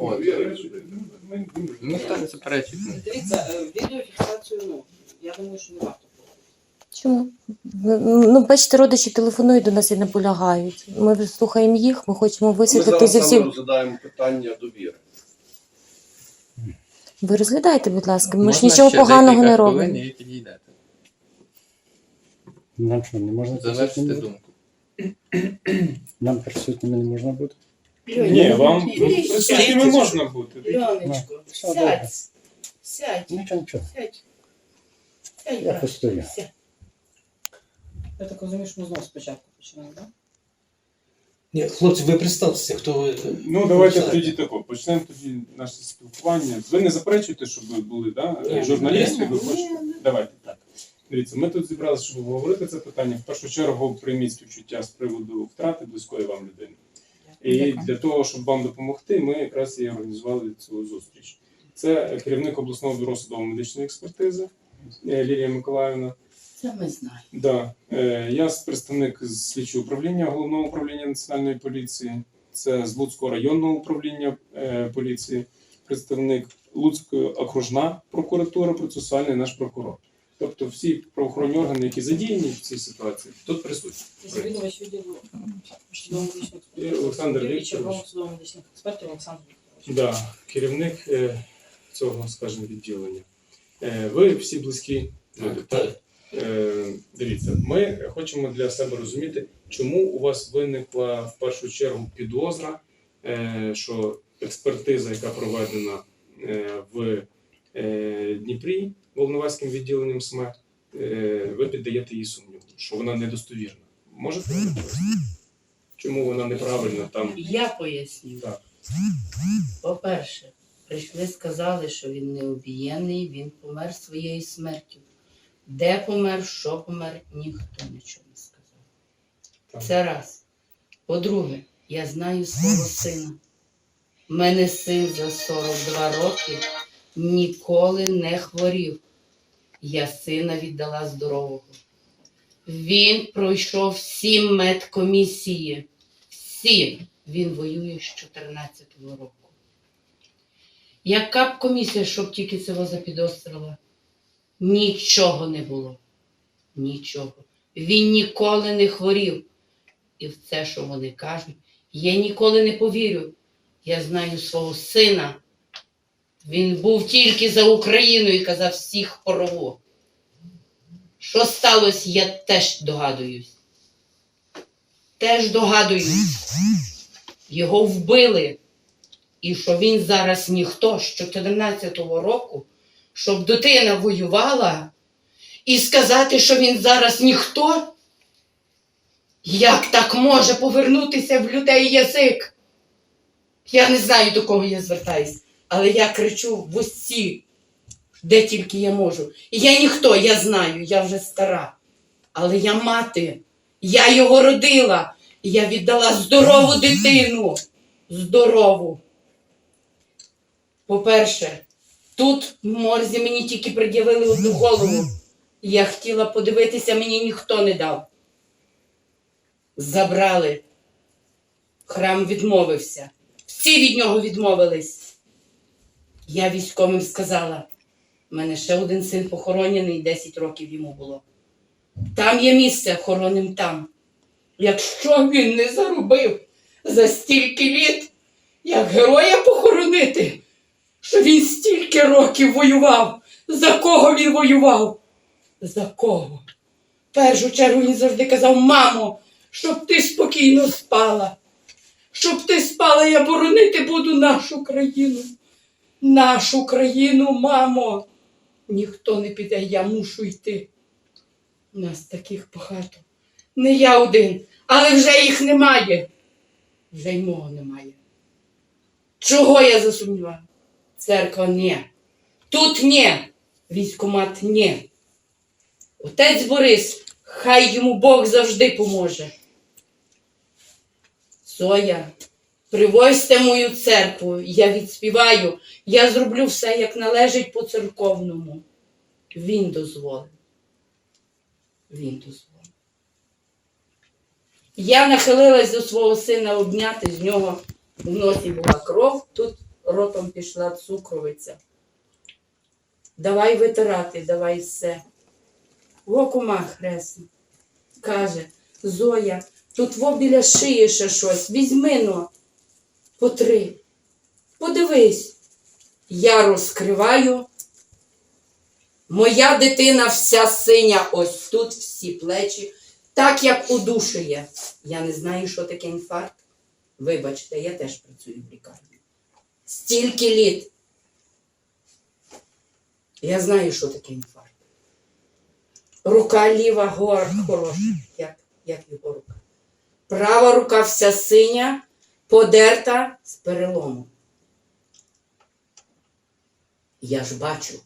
От. Ніхто не заперечує. Дивіться, е, відеофіксацію, ну, я думаю, що не варто. Чому? Ну, бачите, родичі телефонують до нас і наполягають. Ми слухаємо їх, ми хочемо Ми висвітлити зараз зі саме всім. розглядаємо питання довіри. Ви розглядайте, будь ласка, ми ж Можна нічого ще поганого декілька не хвилин робимо. І підійдете. Нам що, не можна Завершити присутніми? думку. Нам присутніми не можна бути? Ні, вам присутніми можна бути. Льонечко, все добре. сядь, сядь, Нічого, нічого. сядь. Сядь, Я брат, постою. сядь. Я так розумію, що ми знову спочатку починаємо, так? Ні, хлопці, ви представтеся, хто ви. Ну, давайте Сядьте. тоді тако. Почнемо тоді наше спілкування. Ви не заперечуєте, щоб ви були да? Ні. журналісти, ви хочете? Давайте так. Дивіться, ми тут зібралися, щоб обговорити це питання. В першу чергу прийміть співчуття з приводу втрати близької вам людини. І для того, щоб вам допомогти, ми якраз і організували цю зустріч. Це керівник обласного бюро судово-медичної експертизи е, Лілія Миколаївна. Це ми знаємо. Да. Е, я представник з слідчого управління головного управління національної поліції. Це з Луцького районного управління е, поліції, представник Луцької окружна прокуратура, процесуальний наш прокурор. Тобто всі правоохоронні органи, які задіяні в цій ситуації, тут присутні. Це завідувач відділу судово-медичних Олександр експертів і Вікторович. судово-медичних експертів Олександр Вікторович. Да, керівник е, цього, скажімо, відділення. Е, ви всі близькі люди. Так? Е, дивіться, ми хочемо для себе розуміти, чому у вас виникла в першу чергу підозра, е, що експертиза, яка проведена е, в Дніпрі Волноваським відділенням СМЕ, е, ви піддаєте її сумніву, що вона недостовірна. Можете пояснити? Чому вона неправильна там? Я поясню. Так. По-перше, прийшли, сказали, що він не обієнний, він помер своєю смертю. Де помер, що помер, ніхто нічого не сказав. Так. Це раз. По-друге, я знаю свого сина. У мене син за 42 роки ніколи не хворів. Я сина віддала здорового. Він пройшов всі медкомісії. Всі. Він воює з 14-го року. Яка б комісія, щоб тільки цього запідозрила? Нічого не було. Нічого. Він ніколи не хворів. І в це, що вони кажуть, я ніколи не повірю. Я знаю свого сина. Він був тільки за Україну і казав всіх порву. Що сталося, я теж догадуюсь. Теж догадуюсь. Його вбили. І що він зараз ніхто з 14-го року, щоб дитина воювала, і сказати, що він зараз ніхто? Як так може повернутися в людей язик? Я не знаю, до кого я звертаюсь, але я кричу в усі, де тільки я можу. І я ніхто, я знаю, я вже стара. Але я мати, я його родила, і я віддала здорову дитину. Здорову. По-перше, тут в морзі мені тільки пред'явили одну голову. Я хотіла подивитися, мені ніхто не дав. Забрали. Храм відмовився. Всі від нього відмовились. Я військовим сказала: в мене ще один син похоронений, 10 років йому було. Там є місце, хороним там. Якщо він не заробив за стільки літ, як героя похоронити, що він стільки років воював. За кого він воював? За кого? В першу чергу він завжди казав: мамо, щоб ти спокійно спала. Щоб ти спала, я боронити буду нашу країну. Нашу країну, мамо. Ніхто не піде, я мушу йти. У нас таких багато. Не я один, але вже їх немає. Вже й мого немає. Чого я засумніваю? Церква ні. Тут ні. Військомат ні. Отець Борис, хай йому Бог завжди поможе. Соя, привозьте мою церкву, я відспіваю, я зроблю все, як належить по церковному. Він дозволив. Він дозволив. Я нахилилась до свого сина обняти, з нього в носі була кров, тут ротом пішла цукровиця. Давай витирати, давай все. Во кума хресна. Каже, Зоя, тут во біля шиї щось, візьми но, потри. Подивись. Я розкриваю. Моя дитина вся синя, ось тут всі плечі, так як удушує. Я не знаю, що таке інфаркт. Вибачте, я теж працюю в лікарні. Стільки літ. Я знаю, що таке інфаркт. Рука ліва гор, хороша, як, як його рука. Права рука вся синя, подерта з перелому. Я ж бачу,